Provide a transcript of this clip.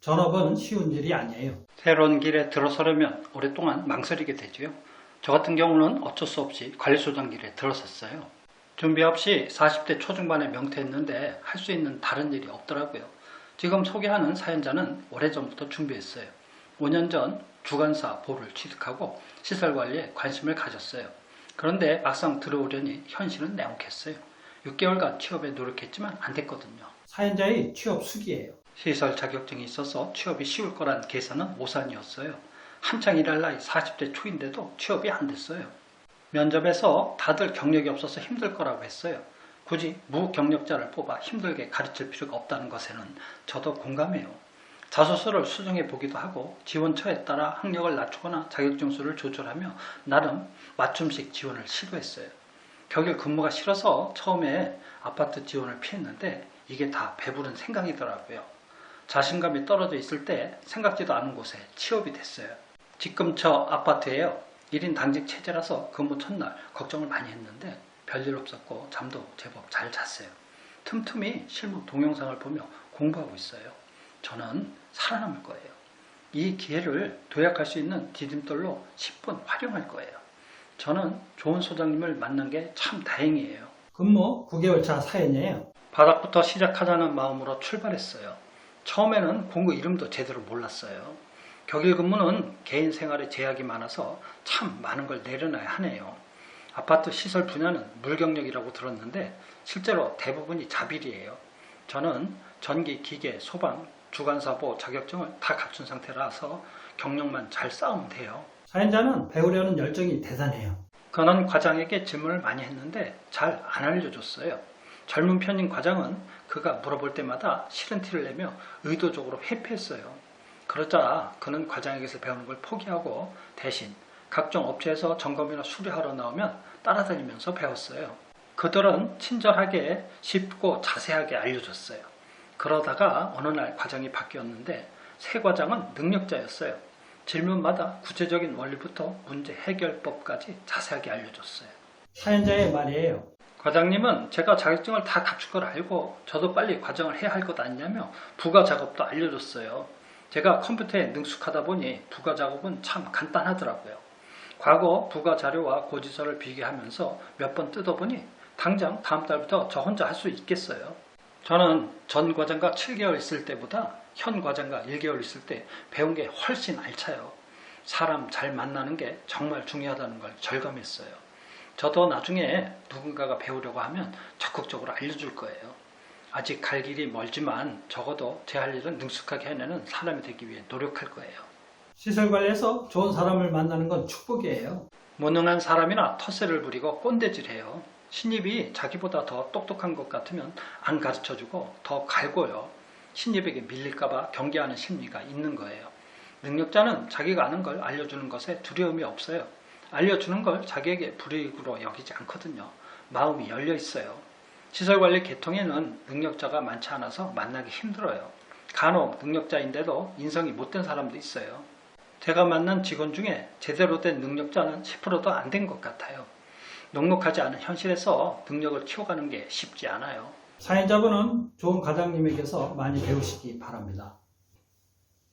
전업은 쉬운 일이 아니에요. 새로운 길에 들어서려면 오랫동안 망설이게 되지요. 저 같은 경우는 어쩔 수 없이 관리소장 길에 들어섰어요. 준비 없이 40대 초중반에 명퇴했는데 할 수 있는 다른 일이 없더라고요. 지금 소개하는 사연자는 오래전부터 준비했어요. 5년 전 주간사 보를 취득하고 시설 관리에 관심을 가졌어요. 그런데 막상 들어오려니 현실은 냉혹했어요. 6개월간 취업에 노력했지만 안 됐거든요. 사연자의 취업 수기예요. 시설 자격증이 있어서 취업이 쉬울 거란 계산은 오산이었어요. 한창 일할 나이 40대 초인데도 취업이 안 됐어요. 면접에서 다들 경력이 없어서 힘들 거라고 했어요. 굳이 무경력자를 뽑아 힘들게 가르칠 필요가 없다는 것에는 저도 공감해요. 자소서를 수정해 보기도 하고 지원처에 따라 학력을 낮추거나 자격증 수를 조절하며 나름 맞춤식 지원을 시도했어요. 격일 근무가 싫어서 처음에 아파트 지원을 피했는데 이게 다 배부른 생각이더라고요. 자신감이 떨어져 있을 때 생각지도 않은 곳에 취업이 됐어요. 지금처 아파트예요. 1인 당직 체제라서 근무 첫날 걱정을 많이 했는데 별일 없었고 잠도 제법 잘 잤어요. 틈틈이 실무 동영상을 보며 공부하고 있어요. 저는 살아남을 거예요. 이 기회를 도약할 수 있는 디딤돌로 10분 활용할 거예요. 저는 좋은 소장님을 만난 게 참 다행이에요. 근무 9개월 차 사연이에요. 바닥부터 시작하자는 마음으로 출발했어요. 처음에는 공구 이름도 제대로 몰랐어요. 격일 근무는 개인 생활에 제약이 많아서 참 많은 걸 내려놔야 하네요. 아파트 시설 분야는 물경력이라고 들었는데 실제로 대부분이 자빌이에요. 저는 전기, 기계, 소방, 주간사보 자격증을 다 갖춘 상태라서 경력만 잘 쌓으면 돼요. 사연자는 배우려는 열정이 대단해요. 그는 과장에게 질문을 많이 했는데 잘 안 알려줬어요. 젊은 편인 과장은 그가 물어볼 때마다 싫은 티를 내며 의도적으로 회피했어요. 그러자 그는 과장에게서 배우는 걸 포기하고 대신 각종 업체에서 점검이나 수리하러 나오면 따라다니면서 배웠어요. 그들은 친절하게 쉽고 자세하게 알려줬어요. 그러다가 어느 날 과장이 바뀌었는데 새 과장은 능력자였어요. 질문마다 구체적인 원리부터 문제 해결법까지 자세하게 알려줬어요. 사연자의 말이에요. 과장님은 제가 자격증을 다 갖춘 걸 알고 저도 빨리 과정을 해야 할 것 아니냐며 부가 작업도 알려줬어요. 제가 컴퓨터에 능숙하다 보니 부가 작업은 참 간단하더라고요. 과거 부가 자료와 고지서를 비교하면서 몇 번 뜯어보니 당장 다음 달부터 저 혼자 할 수 있겠어요. 저는 전 과장과 7개월 있을 때보다 현 과장과 1개월 있을 때 배운 게 훨씬 알차요. 사람 잘 만나는 게 정말 중요하다는 걸 절감했어요. 저도 나중에 누군가가 배우려고 하면 적극적으로 알려줄 거예요. 아직 갈 길이 멀지만 적어도 제 할 일은 능숙하게 해내는 사람이 되기 위해 노력할 거예요. 시설 관리에서 좋은 사람을 만나는 건 축복이에요. 무능한 사람이나 텃세를 부리고 꼰대질해요. 신입이 자기보다 더 똑똑한 것 같으면 안 가르쳐주고 더 갈고요. 신입에게 밀릴까봐 경계하는 심리가 있는 거예요. 능력자는 자기가 아는 걸 알려주는 것에 두려움이 없어요. 알려주는 걸 자기에게 불이익으로 여기지 않거든요. 마음이 열려 있어요. 시설관리 계통에는 능력자가 많지 않아서 만나기 힘들어요. 간혹 능력자인데도 인성이 못된 사람도 있어요. 제가 만난 직원 중에 제대로 된 능력자는 10%도 안 된 것 같아요. 넉넉하지 않은 현실에서 능력을 키워가는 게 쉽지 않아요. 사연자분은 좋은 과장님에게서 많이 배우시기 바랍니다.